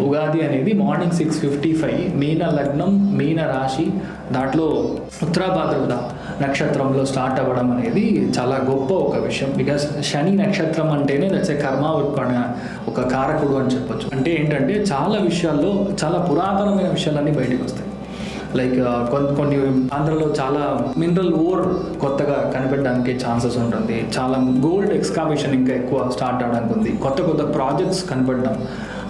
ఉగాది అనేది morning six fifty five మీన లగ్నం మీన రాశి దాంట్లో ఉత్తరాభాద్రపద నక్షత్రంలో స్టార్ట్ అవ్వడం అనేది చాలా గొప్ప ఒక విషయం. బికాస్ శని నక్షత్రం అంటేనే దట్స్ ఏ కర్మ ఒక కారకుడు అని చెప్పొచ్చు. అంటే ఏంటంటే చాలా విషయాల్లో చాలా పురాతనమైన విషయాలన్నీ బయటకు వస్తాయి. లైక్ uh, కొన్ని కొన్ని ఆంధ్రలో చాలా మినరల్ ఓర్ కొత్తగా కనిపెట్టడానికి ఛాన్సెస్ ఉంటుంది. చాలా గోల్డ్ ఎక్స్కావేషన్ ఇంకా ఎక్కువ స్టార్ట్ అవడానికి ఉంది. కొత్త కొత్త ప్రాజెక్ట్స్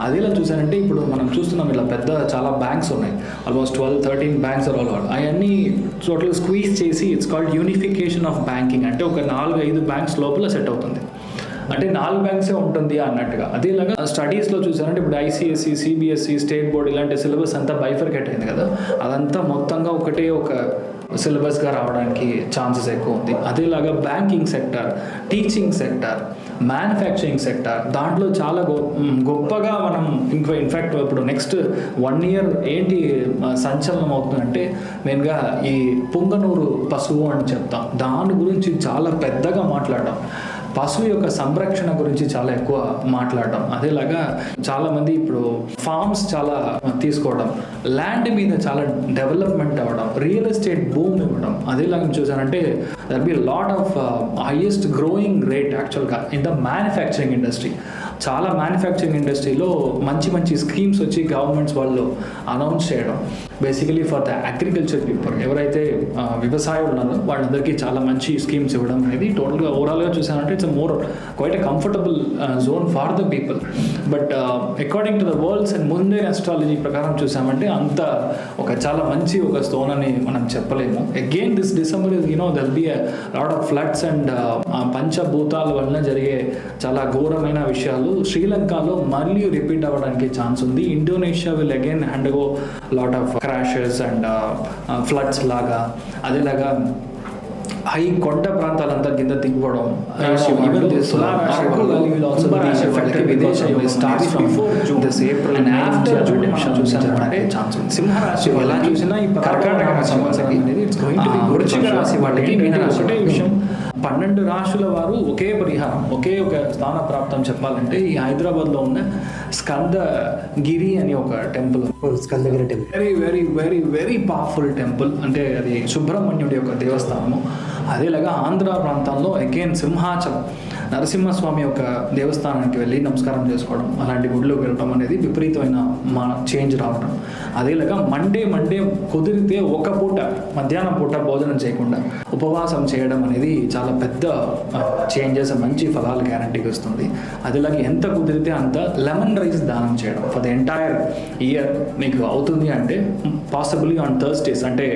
అది అదేలా చూసానంటే ఇప్పుడు మనం చూస్తున్నాం ఇలా పెద్ద చాలా బ్యాంక్స్ ఉన్నాయి. Almost twelve thirteen banks all all అవన్నీ టోటల్ స్క్వీజ్ చేసి it's called unification of banking అంటే ఒక నాలుగు ఐదు బ్యాంక్స్ లోపల సెట్ అవుతుంది. అంటే నాలుగు బ్యాంక్సే ఉంటుంది అన్నట్టుగా. అదేలాగా స్టడీస్లో చూసారంటే ఇప్పుడు ఐసీఎస్సి సిబిఎస్ఈ స్టేట్ బోర్డ్ ఇలాంటి సిలబస్ అంతా బైఫర్కెట్ అయింది కదా. అదంతా మొత్తంగా ఒకటే ఒక సిలబస్గా రావడానికి ఛాన్సెస్ ఎక్కువ ఉంది. అదేలాగా banking sector teaching sector manufacturing sector దాంట్లో చాలా గొ గొప్పగా మనం ఇంకా ఇన్ఫ్యాక్ట్ ఇప్పుడు నెక్స్ట్ వన్ ఇయర్ ఏంటి సంచలనం అవుతుందంటే మెయిన్గా ఈ పుంగనూరు పశువు అని చెప్తాం. దాని గురించి చాలా పెద్దగా మాట్లాడడం. పశువు యొక్క సంరక్షణ గురించి చాలా ఎక్కువ మాట్లాడడం. అదేలాగా చాలామంది ఇప్పుడు ఫార్మ్స్ చాలా తీసుకోవడం. ల్యాండ్ మీద చాలా డెవలప్మెంట్ అవ్వడం. రియల్ ఎస్టేట్ భూమి ఇవ్వడం. అదేలాగా చూసానంటే there be lot of highest growing rate యాక్చువల్గా ఇన్ ద మ్యానుఫ్యాక్చరింగ్ ఇండస్ట్రీ చాలా మ్యానుఫ్యాక్చరింగ్ ఇండస్ట్రీలో మంచి మంచి స్కీమ్స్ వచ్చి గవర్నమెంట్స్ వాళ్ళు అనౌన్స్ చేయడం. Basically for the agriculture people ఎవరైతే వ్యవసాయం ఉన్నారో వాళ్ళందరికీ చాలా మంచి స్కీమ్స్ ఇవ్వడం అనేది టోటల్గా ఓవరాల్గా చూసానంటే it's more quite a comfortable zone for the people but according to the worlds and ముందే అస్ట్రాలజీ ప్రకారం చూసామంటే అంత ఒక చాలా మంచి ఒక స్టోన్ అని మనం చెప్పలేము. Again this December you know there'll be lot of floods and పంచభూతాల వలన జరిగే చాలా ఘోరమైన విషయాలు. శ్రీలంకలో మళ్ళీ రిపీట్ అవ్వడానికి ఛాన్స్ ఉంది. Indonesia will again undergo lot of crashes and floods లాగా అదేలాగా కింద దిగిపోవడం even this Araku valley will also be affected విదేశం starts from this April and after June చూసామంటే ఛాన్స్ ఉంది సింహరాశి ఎలా చూసినా ఈ కర్కాటక రాశి వాళ్ళకి ఇట్స్ గోయింగ్ టు బి వృశ్చిక రాశి వాళ్ళకి ఒకటే విషయం పన్నెండు రాశుల వారు ఒకే పరిహారం ఒకే ఒక స్థాన ప్రాప్తం చెప్పాలంటే ఈ హైదరాబాద్లో ఉన్న స్కంద గిరి అని ఒక temple. Skandagiri temple. Very very very very powerful temple అంటే అది సుబ్రహ్మణ్యుడి యొక్క దేవస్థానము. అదేలాగా ఆంధ్ర ప్రాంతంలో అగైన్ సింహాచలం నరసింహస్వామి యొక్క దేవస్థానానికి వెళ్ళి నమస్కారం చేసుకోవడం అలాంటి గుడిలోకి వెళ్ళడం అనేది విపరీతమైన మా చేంజ్ రావడం అదేలాగా మండే మండే కుదిరితే ఒక పూట మధ్యాహ్నం పూట భోజనం చేయకుండా ఉపవాసం చేయడం అనేది చాలా పెద్ద చేంజెస్ మంచి ఫలాలు గ్యారంటీకి వస్తుంది. అదిలాగే ఎంత కుదిరితే అంత లెమన్ రైస్ దానం చేయడం. ఫర్ ద ఎంటైర్ ఇయర్ మీకు అవుతుంది అంటే పాసిబుల్లీ ఆన్ థర్స్డేస్ అంటే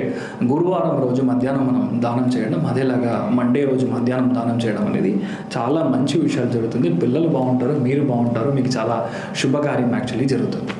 గురువారం రోజు మధ్యాహ్నం మనం దానం చేయడం అదేలాగా మండే రోజు మధ్యాహ్నం దానం చేయడం అనేది చాలా మంచి విషయాలు జరుగుతుంది. పిల్లలు బాగుంటారు మీరు బాగుంటారు మీకు చాలా శుభకార్యం యాక్చువల్లీ జరుగుతుంది.